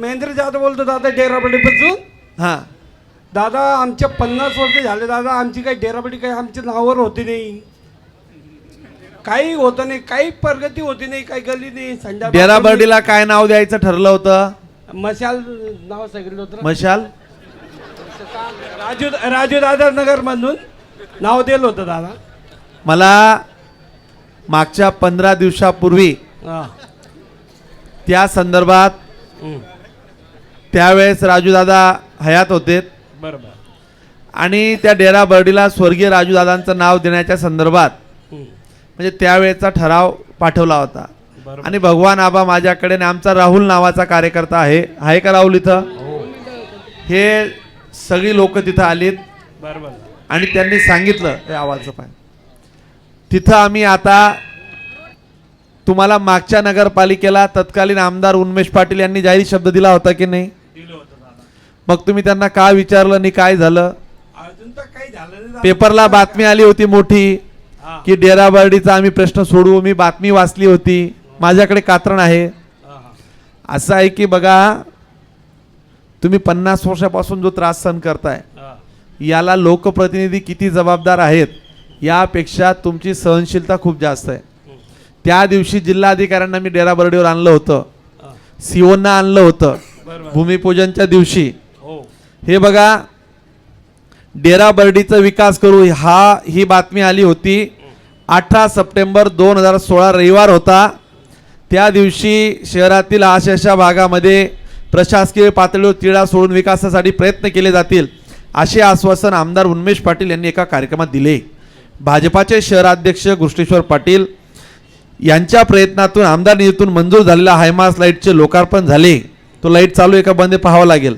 महेंद्र जाधव बोलतो दादा डेराबडीपासून हां. दादा आमच्या पन्नास वर्ष झाले दादा आमची काही डेराबडी काही आमच्या नावावर होती नाही. काही होतं नाही काही प्रगती होती नाही काही गली नाही संडा डेरा बर्डीला काय नाव द्यायचं ठरलं होतं? मशाल नाव सांगितलं होतं. मशाल? राजू राजू दादा नगर मधून नाव दिलं होतं दादा. मला मागच्या पंधरा दिवसापूर्वी हा. त्या संदर्भात हम्म. त्यावेळेस राजूदादा हयात होते. बरोबर. आणि त्या डेरा बर्डीला स्वर्गीय राजूदादांचं नाव देण्याच्या संदर्भात. म्हणजे त्यावेळेचा ठराव पाठवला होता. बरोबर. आणि भगवान आबा माझ्याकडे आणि आमचा राहुल नावाचा कार्यकर्ता आहे. आहे का राहुल इथं? हो. हे सगळी लोक तिथं आलीत. बरोबर. आणि त्यांनी सांगितलं हे आवाजचं पाय. तिथं आम्ही आता तुम्हाला मागच्या नगरपालिकेला तत्कालीन आमदार उन्मेष पाटील यांनी जाहीर शब्द दिला होता की नाही? दिलं होतं दादा मग तुम्ही त्यांना का विचारलं आणि काय झालं अजून तर काही झालं नाही दादा. पेपरला बातमी आली होती मोठी हा. की डेराबर्डीचा आम्ही प्रश्न सोडवू मी बातमी वाचली होती माझ्याकडे कात्रण आहे हा, हा. असं आहे की बघा तुम्ही पन्नास वर्षापासून जो त्रास सहन करताय हा. याला लोकप्रतिनिधी किती जबाबदार आहेत यापेक्षा तुमची सहनशीलता खूप जास्त आहे त्या दिवशी जिल्हाधिकाऱ्यांना मी डेरा बर्डीवर आणलं होतं हा. सीओना आणलं होतं भूमिपूजनच्या दिवशी. हो. हे बघा डेरा बर्डीचा विकास करू हा ही बातमी आली होती. अठरा सप्टेंबर दोन हजार सोळा रविवार होता. त्या दिवशी शहरातील आशाशा भागामध्ये प्रशासकीय पातळीवर तिळा सोडून विकासासाठी प्रयत्न केले जातील असे आश्वासन आमदार उन्मेष पाटील यांनी एका कार्यक्रमात दिले. भाजपाचे शहराध्यक्ष घृष्णेश्वर पाटील यांच्या प्रयत्नातून आमदार निधीतून मंजूर झालेल्या हायमास लाईटचे लोकार्पण झाले. तो लाइट चालू आहे का बंद पाहावं लागेल.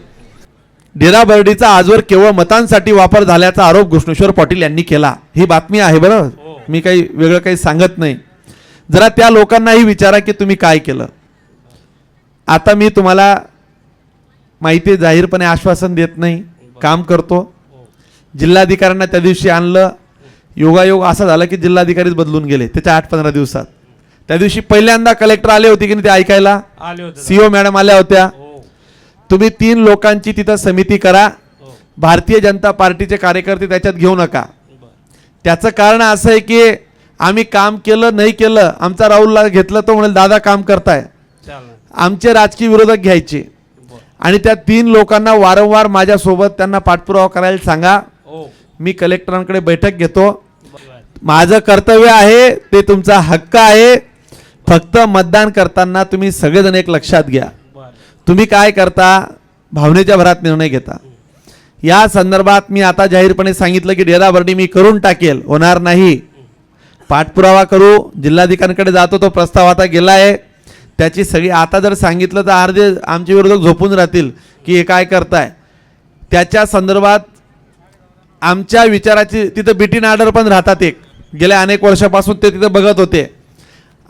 डेरा बर्डीचा आजवर केवळ मतांसाठी वापर झाल्याचा आरोप घृष्णेश्वर पाटील यांनी केला. ही बातमी आहे बरं? मी काही वेगळं काही सांगत नाही. जरा त्या लोकांनाही विचारा की तुम्ही काय केलं. आता मी तुम्हाला माहिती जाहीरपणे आश्वासन देत नाही. काम करतो. जिल्हाधिकाऱ्यांना त्या दिवशी आणलं. योगायोग असा झाला की जिल्हाधिकारीच बदलून गेले. त्याच्या आठ पंधरा दिवसात. त्या दिवशी पहिल्यांदा कलेक्टर आले होते की नाही ते ऐकायला. सीओ मॅडम आल्या होत्या. तुम्ही तीन लोकांची तिथं समिती करा. हो. भारतीय जनता पार्टीचे कार्यकर्ते त्याच्यात घेऊ नका. त्याचं कारण असं आहे की आम्ही काम केलं नाही केलं आमचा राहुलला घेतलं तो म्हणेल दादा काम करताय. आमचे राजकीय विरोधक घ्यायचे. आणि त्या तीन लोकांना वारंवार माझ्यासोबत त्यांना पाठपुरावा करायला सांगा. हो. मी कलेक्टरांकडे बैठक घेतो. माझं कर्तव्य आहे ते तुमचा हक्क आहे. फक्त मतदान करताना तुम्ही सगळेजण एक लक्षात घ्या. तुम्ही काय करता? भावनेच्या भरात निर्णय घेता. या संदर्भात मी आता जाहीरपणे सांगितलं की डेराबर्डी मी करून टाकेल होणार नाही. पाठपुरावा करू जिल्हाधिकाऱ्यांकडे जातो तो प्रस्ताव आता गेला आहे. त्याची सगळी आता जर सांगितलं तर अर्धे आमचे विरोधक झोपून राहतील की हे काय करताय. त्याच्या संदर्भात आमच्या विचाराची तिथं बिटीन ऑर्डर पण राहतात एक. गेल्या अनेक वर्षापासून ते तिथं बघत होते.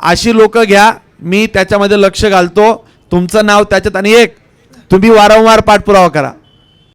अशी लोकं घ्या मी त्याच्यामध्ये लक्ष घालतो. तुमचं नाव त्याच्यात आणि एक. तुम्ही वारंवार पाठपुरावा करा.